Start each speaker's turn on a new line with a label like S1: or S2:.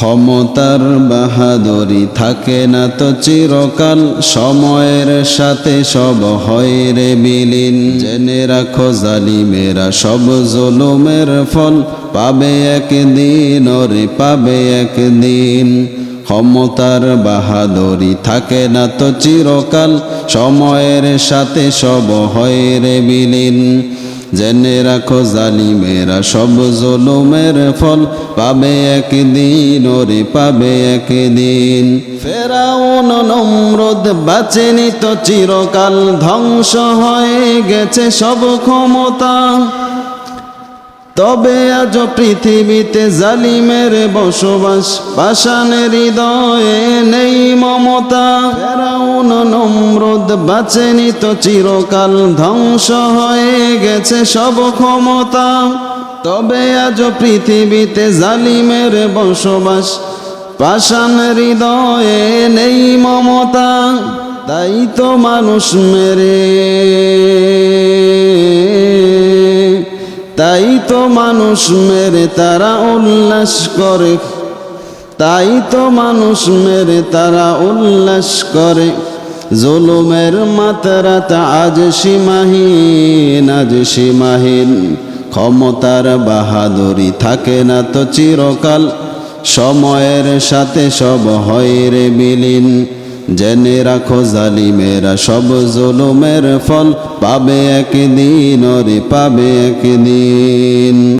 S1: ক্ষমতার বাহাদুরি থাকে না তো চিরকাল, সময়ের সাথে সব হয় রে বিলীন। জেনে রাখো জালিমেরা সব জুলুমের ফল, পাবে একদিন ওরে পাবে একদিন। ক্ষমতার বাহাদুরি থাকে না তো চিরকাল, সময়ের সাথে সব হয় রে বিলীন। জেনে রাখো জালিমেরা সব জুলুমের ফল। পাবে একদিন, ওরে পাবে একদিন। ফেরাউন নমরুদ বাঁচেনি তো চিরকাল, ধ্বংস হয়ে গেছে সব ক্ষমতা। তবে আজ পৃথিবীতে জালিমের বসবাস, পাষাণের হৃদয়ে নেই মমতা। ফেরাউন নমরুদ বাঁচেনি তো চিরকাল, ধ্বংস হয়ে গেছে সব ক্ষমতা। তবে আজ পৃথিবীতে জালিমের বসবাস, পাষাণ হৃদয়ে নেই মমতা। তাই তো মানুষ মেরে। তাই তো মানুষ মেরে, তারা উল্লাস করে। তাই তো মানুষ মেরে, তারা উল্লাস করে। জুলুমের মাত্রাটা আজ সীমাহীন আজ সীমাহীন। ক্ষমতার বাহাদুরি থাকে না তো চিরকাল। সময়ের সাথে সব হয় রে বিলীন। জেনে রাখো জালিমেরা সব জুলুমের ফল, পাবে একদিন ওরে পাবে একদিন।